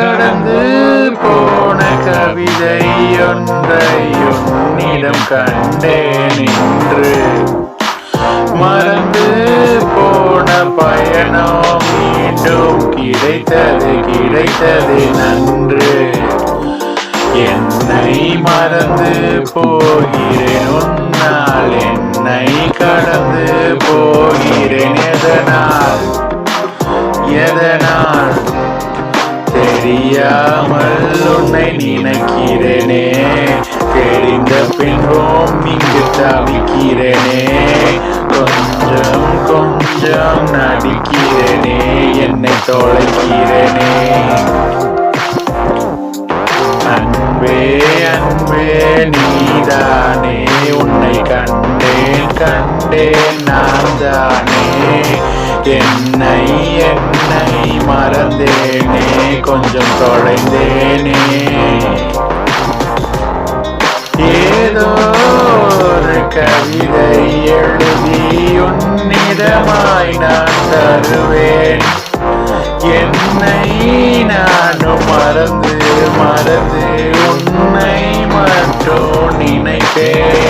கடந்து போன கவிதை ஒன்றை உன்னிடம் கண்டேன் என்று மறந்து போன பயணம் மீண்டும் கிடைத்தது கிடைத்தது நன்று. என்னை மறந்து போகிறேன் உன்னால் என்னை கடந்து போகிறேன். எதனால்? எதனால்? அறியாமல் உன்னை நினைக்கிறேனே. தெரிந்த பின்பும் இங்கு தவிக்கிறேனே. கொஞ்சம் கொஞ்சம் நடிக்கிறேனே. என்னை தொலைக்கிறேனே. அன்பே அன்பே நீதானே. உன்னை கண்டேன் கண்டேன் நான் தானே என்னை என்னை மறந்தேன் கொஞ்சம் தொலைந்தேனே. ஏதோ ஒரு கவிதை எழுதி உன்னிதமாய் நான் தருவேன். என்னை நானும் மறந்து மறந்து உன்னை மட்டும் நினைப்பேன்